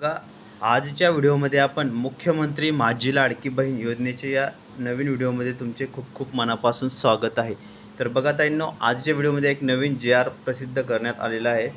बघा आजच्या व्हिडिओमध्ये आपण मुख्यमंत्री माझी लाडकी बहीण योजनेच्या या नवीन व्हिडिओमध्ये तुमचे खूप खूप मनापासून स्वागत आहे. तर बघा ताईंनो आजच्या व्हिडिओमध्ये एक नवीन जे आर प्रसिद्ध करण्यात आलेला आहे.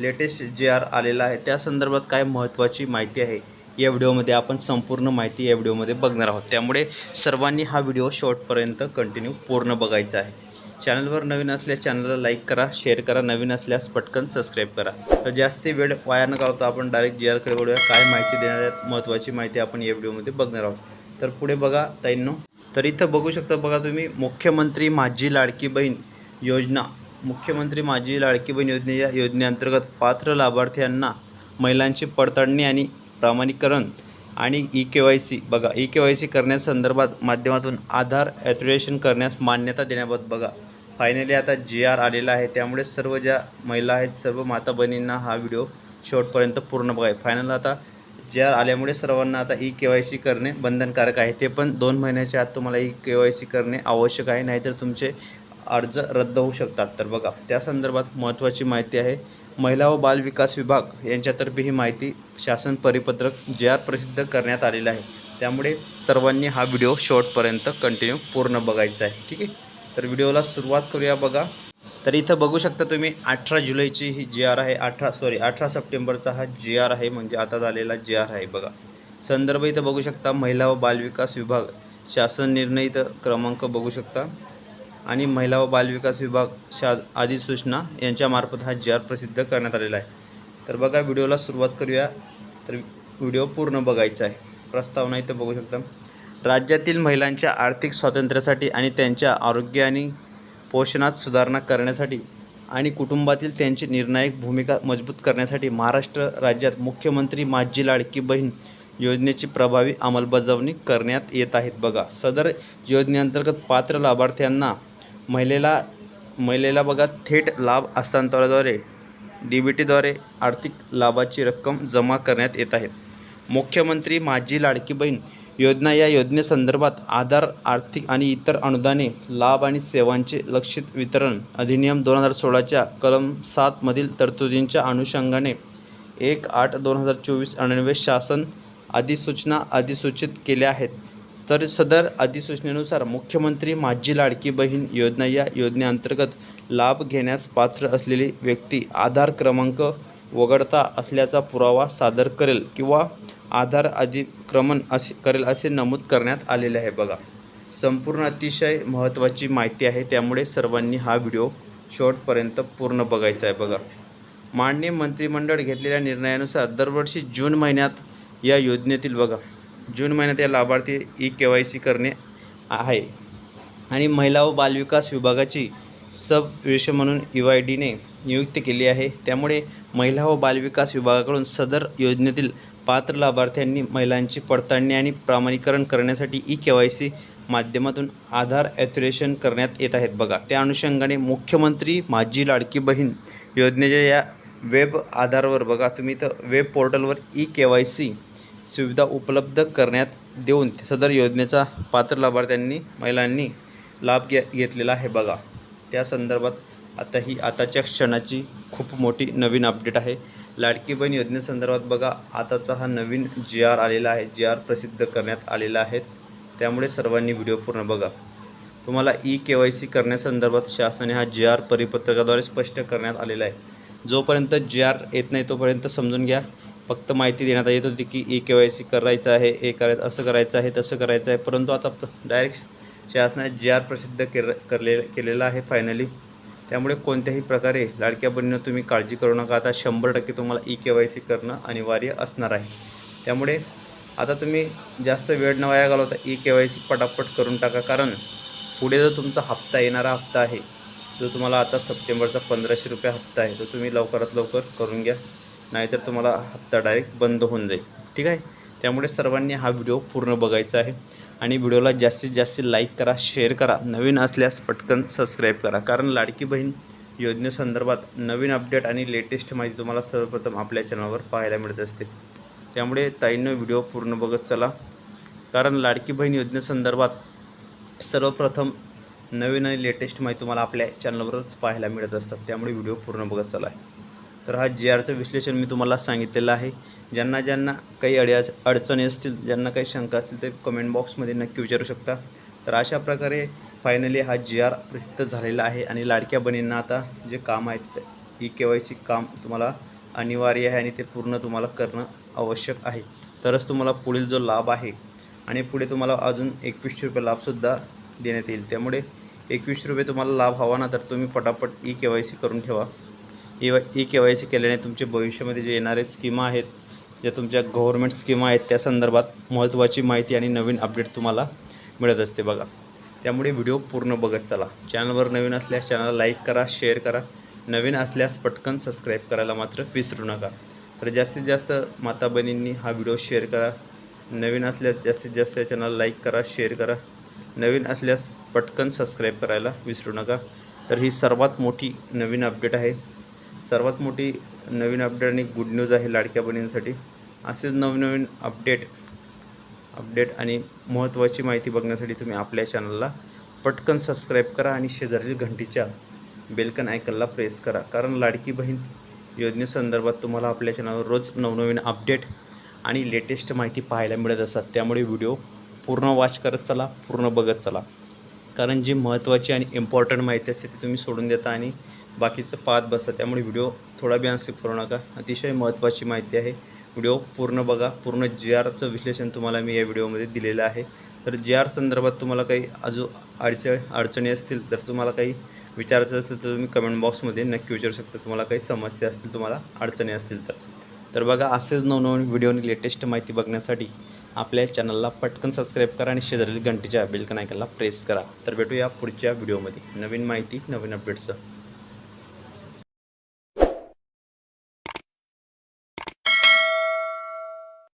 लेटेस्ट जे आर आलेला आहे. त्या संदर्भात काय महत्त्वाची माहिती आहे या व्हिडिओमध्ये आपण संपूर्ण माहिती या व्हिडिओमध्ये बघणार आहोत. त्यामुळे सर्वांनी हा व्हिडिओ शॉर्टपर्यंत कंटिन्यू पूर्ण बघायचा आहे. चॅनलवर नवीन असल्यास चॅनलला लाईक करा शेअर करा नवीन असल्यास पटकन सबस्क्राईब करा. तर जास्ती वेळ वाया न घालता आपण डायरेक्ट जी आरकडे बोलूया काय माहिती देणाऱ्या महत्त्वाची माहिती आपण या व्हिडिओमध्ये बघणार आहोत. तर पुढे बघा ताईंनो. तर इथं बघू शकता बघा तुम्ही मुख्यमंत्री माझी लाडकी बहीण योजना. मुख्यमंत्री माझी लाडकी बहीण योजने या योजनेअंतर्गत पात्र लाभार्थ्यांना महिलांची पडताळणी आणि प्रामाणीकरण आणि ई के वाय सी बघा ई के वाय सी करण्यासंदर्भात माध्यमातून आधार ॲथोरेशन करण्यास मान्यता देण्याबाबत बघा. फायनली आता जी आर आलेला आहे त्यामुळे सर्व ज्या महिला आहेत सर्व माता बहिणींना हा व्हिडिओ शेवटपर्यंत पूर्ण बघाय फायनल आता जे आर आल्यामुळे सर्वांना आता ई के वाय सी करणे बंधनकारक आहे. ते पण दोन महिन्याच्या आत तुम्हाला ई के वाय सी करणे आवश्यक आहे नाहीतर तुमचे अर्ज रद्द होऊ शकतात. तर बघा त्या संदर्भात महत्त्वाची माहिती आहे. महिला व बाल विकास विभाग यांच्यातर्फे ही माहिती शासन परिपत्रक जे आर प्रसिद्ध करण्यात आलेलं आहे. त्यामुळे सर्वांनी हा व्हिडिओ शॉर्टपर्यंत कंटिन्यू पूर्ण बघायचा आहे. ठीक आहे? तर व्हिडिओला सुरुवात करूया बघा. तर इथं बघू शकता तुम्ही अठरा जुलैची ही जी आर आहे अठरा सॉरी अठरा सप्टेंबरचा हा जी आर आहे म्हणजे आता झालेला जी आर आहे बघा. संदर्भ इथं बघू शकता महिला व बालविकास विभाग शासन निर्णय इथं क्रमांक बघू शकता. आणि महिला व बालविकास विभाग शा अधिसूचना यांच्यामार्फत हा जी आर प्रसिद्ध करण्यात आलेला आहे. तर बघा व्हिडिओला सुरुवात करूया. तर व्हिडिओ पूर्ण बघायचा आहे. प्रस्तावना इथं बघू शकता. राज्यातील महिलांच्या आर्थिक स्वातंत्र्यासाठी आणि त्यांच्या आरोग्य आणि पोषणात सुधारणा करण्यासाठी आणि कुटुंबातील त्यांची निर्णायक भूमिका मजबूत करण्यासाठी महाराष्ट्र राज्यात मुख्यमंत्री माझी लाडकी बहीण योजनेची प्रभावी अंमलबजावणी करण्यात येत आहेत. बघा सदर योजनेअंतर्गत पात्र लाभार्थ्यांना महिलेला महिलेला बघा थेट लाभ हस्तांतरणाद्वारे डी बी टीद्वारे आर्थिक लाभाची रक्कम जमा करण्यात येत आहे. मुख्यमंत्री माझी लाडकी बहीण योजना या योजनेसंदर्भात आधार आर्थिक आणि इतर अनुदाने लाभ आणि सेवांचे लक्षित वितरण अधिनियम दोन हजार सोळाच्या कलम सातमधील तरतुदींच्या अनुषंगाने एक आठ दोन हजार चोवीस अण्णवे शासन अधिसूचना अधिसूचित केल्या आहेत. तर सदर अधिसूचनेनुसार मुख्यमंत्री माझी लाडकी बहीण योजना या योजनेअंतर्गत लाभ घेण्यास पात्र असलेली व्यक्ती आधार क्रमांक वगळता असल्याचा पुरावा सादर करेल किंवा आधार अधिक्रमण असे करेल असे नमूद करण्यात आलेले आहे. बघा संपूर्ण अतिशय महत्त्वाची माहिती आहे. त्यामुळे सर्वांनी हा व्हिडिओ शेवटपर्यंत पूर्ण बघायचा आहे. बघा माननीय मंत्रिमंडळ घेतलेल्या निर्णयानुसार दरवर्षी जून महिन्यात या योजनेतील बघा जून महिन्यात या लाभार्थी ई के वाय सी करणे आहे. आणि महिला व बालविकास विभागाची सब विषय म्हणून यू आय डीने नियुक्ती केली आहे. त्यामुळे महिला व बालविकास विभागाकडून सदर योजनेतील पात्र लाभार्थ्यांनी महिलांची पडताळणी आणि प्रमाणीकरण करण्यासाठी ई के वाय सी माध्यमातून आधार ॲथोरेशन करण्यात येत आहेत. बघा त्या अनुषंगाने मुख्यमंत्री माझी लाडकी बहीण योजनेच्या या वेब आधारवर बघा तुम्ही इथं वेब पोर्टलवर ई के वाय सी सुविधा उपलब्ध करण्यात देऊन सदर योजनेचा पात्र लाभार्थ्यांनी महिलांनी लाभ घे घेतलेला आहे बघा. त्या संदर्भात आता ही आताच्या क्षणाची खूप मोठी नवीन अपडेट आहे. लाडकी बहीण योजनेसंदर्भात बघा आताचा हा नवीन जी आर आलेला आहे. जी आर प्रसिद्ध करण्यात आलेला आहे. त्यामुळे सर्वांनी व्हिडिओ पूर्ण बघा. तुम्हाला ई के वाय सी करण्यासंदर्भात शासनाने हा जी आर परिपत्रकाद्वारे स्पष्ट करण्यात आलेला आहे. जोपर्यंत जी आर येत नाही तोपर्यंत समजून घ्या. फक्त माहिती देण्यात येत होती की ई के वाय सी करायचं आहे हे करायचं असं करायचं आहे तसं करायचं आहे. परंतु आता डायरेक्ट शासनाने जे आर प्रसिद्ध केलं करले केलेला आहे फायनली त्यामुळे कोणत्याही प्रकारे लाडक्या बहिणीनं तुम्ही काळजी करू नका. आता शंभर टक्के तुम्हाला ई के वाय सी करणं अनिवार्य असणार आहे. त्यामुळे आता तुम्ही जास्त वेळ न वाया घालवता ई के वाय सी पटापट करून टाका. कारण पुढे जो तुमचा हप्ता येणारा हप्ता आहे जो तुम्हाला आता सप्टेंबरचा पंधराशे रुपये हप्ता आहे तो तुम्ही लवकरात लवकर करून घ्या. नाहीतर तुम्हाला हप्ता डायरेक्ट बंद होऊन जाईल. ठीक आहे? त्यामुळे सर्वांनी हा व्हिडिओ पूर्ण बघायचा आहे. आणि व्हिडिओला जास्तीत जास्त लाईक करा शेअर करा. नवीन असल्यास पटकन सबस्क्राईब करा. कारण लाडकी बहीण योजनेसंदर्भात नवीन अपडेट आणि लेटेस्ट माहिती तुम्हाला सर्वप्रथम आपल्या चॅनलवर पाहायला मिळत असते. त्यामुळे ताईंनं व्हिडिओ पूर्ण बघत चला. कारण लाडकी बहीण योजनेसंदर्भात सर्वप्रथम नवीन आणि लेटेस्ट माहिती तुम्हाला आपल्या चॅनलवरच पाहायला मिळत असतात. त्यामुळे व्हिडिओ पूर्ण बघत चला. तर हा जी आरचं विश्लेषण मी तुम्हाला सांगितलेलं आहे. ज्यांना ज्यांना काही अड्या अडचणी असतील ज्यांना काही शंका असतील ते कमेंट बॉक्समध्ये नक्की विचारू शकता. तर अशा प्रकारे फायनली हा जी आर प्रसिद्ध झालेला आहे आणि लाडक्या बहिणींना आता जे काम आहेत ई के वाय सी काम तुम्हाला अनिवार्य आहे आणि ते पूर्ण तुम्हाला करणं आवश्यक आहे. तरच तुम्हाला पुढील जो लाभ आहे आणि पुढे तुम्हाला अजून एकवीसशे रुपये लाभसुद्धा देण्यात येईल. त्यामुळे एकवीसशे रुपये तुम्हाला लाभ हवा ना तर तुम्ही पटापट ई के वाय सी करून ठेवा. E Y E K Y C केल्याने तुमचे भविष्यामध्ये जे येणारे स्कीमा आहेत ज्या तुमच्या गव्हर्मेंट स्कीमा आहेत त्या संदर्भात महत्त्वाची माहिती आणि नवीन अपडेट तुम्हाला मिळत असते बघा. त्यामुळे व्हिडिओ पूर्ण बघत चला. चॅनलवर नवीन असल्यास चॅनलला लाईक करा शेअर करा. नवीन असल्यास पटकन सबस्क्राईब करायला मात्र विसरू नका. तर जास्तीत जास्त माता बहिणींनी हा व्हिडिओ शेअर करा. नवीन असल्यास जास्तीत जास्त या चॅनलला लाईक करा शेअर करा. नवीन असल्यास पटकन सबस्क्राईब करायला विसरू नका. तर ही सर्वात मोठी नवीन अपडेट आहे. सर्वात मोठी नवीन अपडेट आणि गुड न्यूज आहे लाडक्या बहिणींसाठी. असेच नवनवीन अपडेट अपडेट आणि महत्त्वाची माहिती बघण्यासाठी तुम्ही आपल्या चॅनलला पटकन सबस्क्राईब करा आणि शेजारील घंटीच्या बेलकन आयकनला प्रेस करा. कारण लाडकी बहीण योजनेसंदर्भात तुम्हाला आपल्या चॅनलवर रोज नवनवीन अपडेट आणि लेटेस्ट माहिती पाहायला मिळत असतात. त्यामुळे व्हिडिओ पूर्ण वॉच करत चला पूर्ण बघत चला. कारण जी महत्त्वाची आणि इम्पॉर्टंट माहिती असते ती तुम्ही सोडून देता आणि बाकीचं पाहत बसता त्यामुळे व्हिडिओ थोडा बी अनस्किप करू नका. अतिशय महत्त्वाची माहिती आहे. व्हिडिओ पूर्ण बघा. पूर्ण जी आरचं विश्लेषण तुम्हाला मी या व्हिडिओमध्ये दिलेलं आहे. तर जी आर संदर्भात तुम्हाला काही अजून अडचण अडचणी असतील तर तुम्हाला काही विचारायचं असेल तर तुम्ही कमेंट बॉक्समध्ये नक्की विचारू शकता. तुम्हाला काही समस्या असतील तुम्हाला अडचणी असतील तर. तर बघा असेच नवनवीन व्हिडिओ लेटेस्ट माहिती बघण्यासाठी आपल्या चॅनलला पटकन सबस्क्राईब करा आणि शेजारील घंटीच्या बेलकन आयकनला प्रेस करा. तर भेटूया पुढच्या व्हिडिओमध्ये नवीन माहिती नवीन अपडेट्सचं